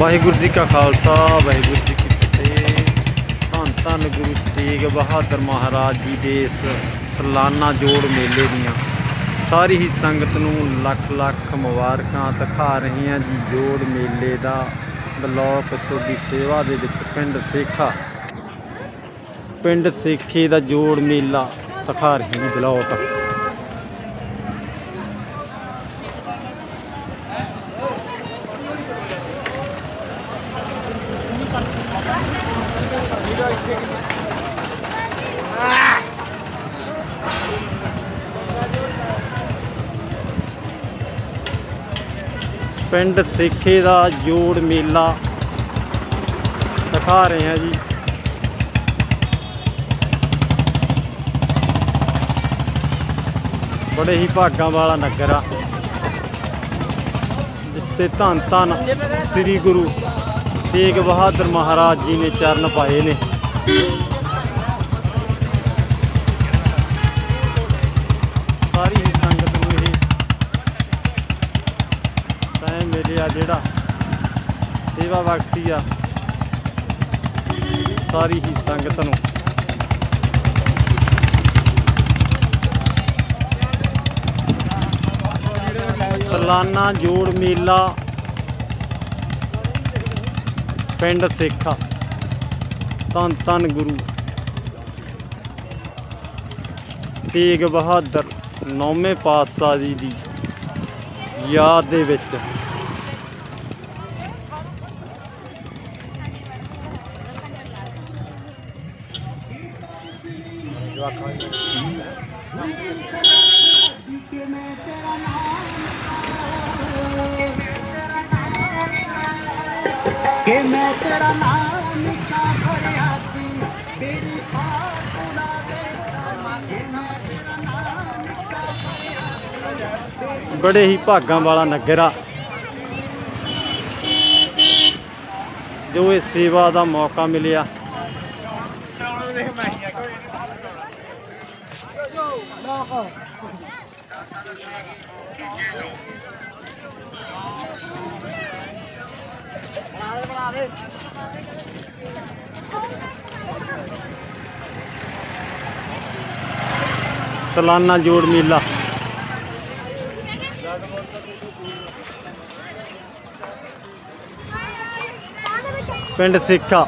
ਵਾਹਿਗੁਰੂ ਜੀ ਕਾ ਖਾਲਸਾ, ਵਾਹਿਗੁਰੂ ਜੀ ਕੀ ਫਤਿਹ। ਧੰਨ ਧੰਨ ਗੁਰੂ ਤੇਗ ਬਹਾਦਰ ਮਹਾਰਾਜ ਜੀ ਦੇ ਇਸ ਸਾਲਾਨਾ ਜੋੜ ਮੇਲੇ ਦੀਆਂ। ਸਾਰੀ ਹੀ ਸੰਗਤ ਨੂੰ ਲੱਖ ਲੱਖ ਮੁਬਾਰਕਾਂ ਦਿਖਾ ਰਹੀਆਂ ਜੀ ਜੋੜ ਮੇਲੇ ਦਾ। ਬਲੌਕ ਤੁਹਾਡੀ ਸੇਵਾ ਦੇ ਵਿੱਚ ਪਿੰਡ ਸੇਖਾ। ਪਿੰਡ ਸੇਖੇ ਦਾ ਜੋੜ ਮੇਲਾ ਦਿਖਾ ਰਹੀ ਜੀ ਬਲਾਕ। ਪਿੰਡ ਸੇਖੇ ਦਾ ਜੋੜ ਮੇਲਾ ਦਿਖਾ ਰਹੇ ਹਾਂ ਜੀ। ਬੜੇ ਹੀ ਭਾਗਾਂ ਵਾਲਾ ਨਗਰ ਆ। ਜਿਸ ਤੇ ਧੰਨ ਧੰਨ ਸ੍ਰੀ ਗੁਰੂ ਤੇਗ ਬਹਾਦਰ ਮਹਾਰਾਜ ਜੀ ਨੇ ਚਰਨ ਪਾਏ ਨੇ। ਟਾਈਮ ਜਿਹੜਾ ਸੇਵਾ ਬਖਸ਼ੀ ਆ। ਸਾਰੀ ਹੀ ਸੰਗਤ ਨੂੰ। ਸਾਲਾਨਾ ਜੋੜ ਮੇਲਾ ਪਿੰਡ ਸੇਖਾ, ਧੰਨ ਧੰਨ ਗੁਰੂ। ਤੇਗ ਬਹਾਦਰ ਨੌਵੇਂ ਪਾਤਸ਼ਾਹ ਜੀ ਦੀ ਯਾਦ ਦੇ ਵਿੱਚ। ਕਿ ਮੈਂ ਤੇਰਾ ਨਾਮ ਨਿਕਾ ਫਰਿਆਦੀ ਬੇੜੀ ਫਾਟੂੜਾ ਦੇ ਬੜੇ ਹੀ ਭਾਗਾਂ ਵਾਲਾ ਨਗਰ। ਆ ਜੋ ਇਹ ਸੇਵਾ ਦਾ ਮੌਕਾ ਮਿਲਿਆ। ਬਣਾ ਦੇ ਸਾਲਾਨਾ ਜੋੜ ਮੇਲਾ। ਪਿੰਡ ਸਿੱਖਾ।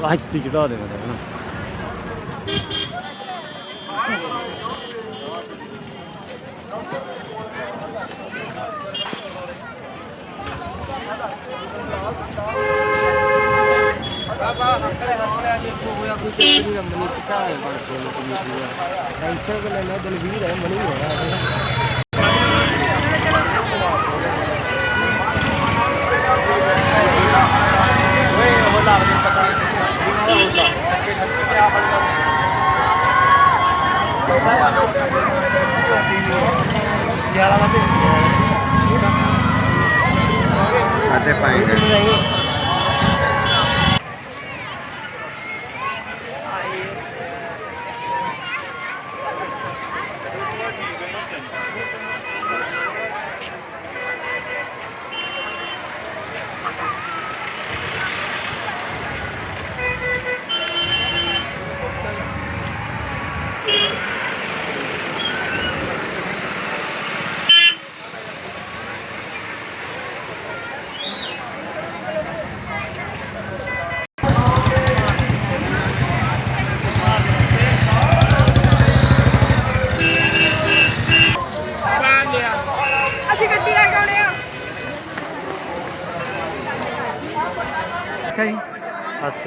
ਲਾਈਤੀ ਚੜਾ ਦੇ ਮੇਰਾ ਨਾ ਬਾਬਾ ਨਹੀਂ ਮਨੀ ਕਿਤਾ ਹੈ ਬੜ ਕੇ ਲੋਕ ਨਹੀਂ ਪੂਰਾ ਟੈਨਸ਼ਨ ਕਿ ਲੈਣਾ ਦਲਵੀਰ ਹੈ ਮਨੀ ਹੋਇਆ ਓਏ ਉਹ ਲਾ ਦੇ ਪਤਾ ਅਤੇ ਪਾਈ ਨਹੀਂ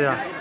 Yeah.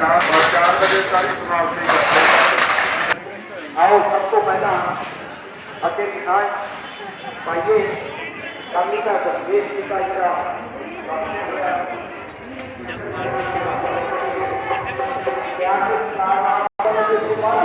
ਚਾਰ ਚਾਰ ਵਜੇ ਸਾਰੀ ਸਮਾਪਤੀ ਕਰਦੇ ਆਓ, ਸਭ ਤੋਂ ਪਹਿਲਾਂ ਅੱਗੇ ਕਿਸਾਨ ਪਾਈਏ ਕਾਮੀ ਦਾ ਦਸਵੇਸ਼ ਕੀਤਾ ਜਿਹੜਾ ਜੰਮਾ ਪਿਆਰ ਦੇ ਨਾਲ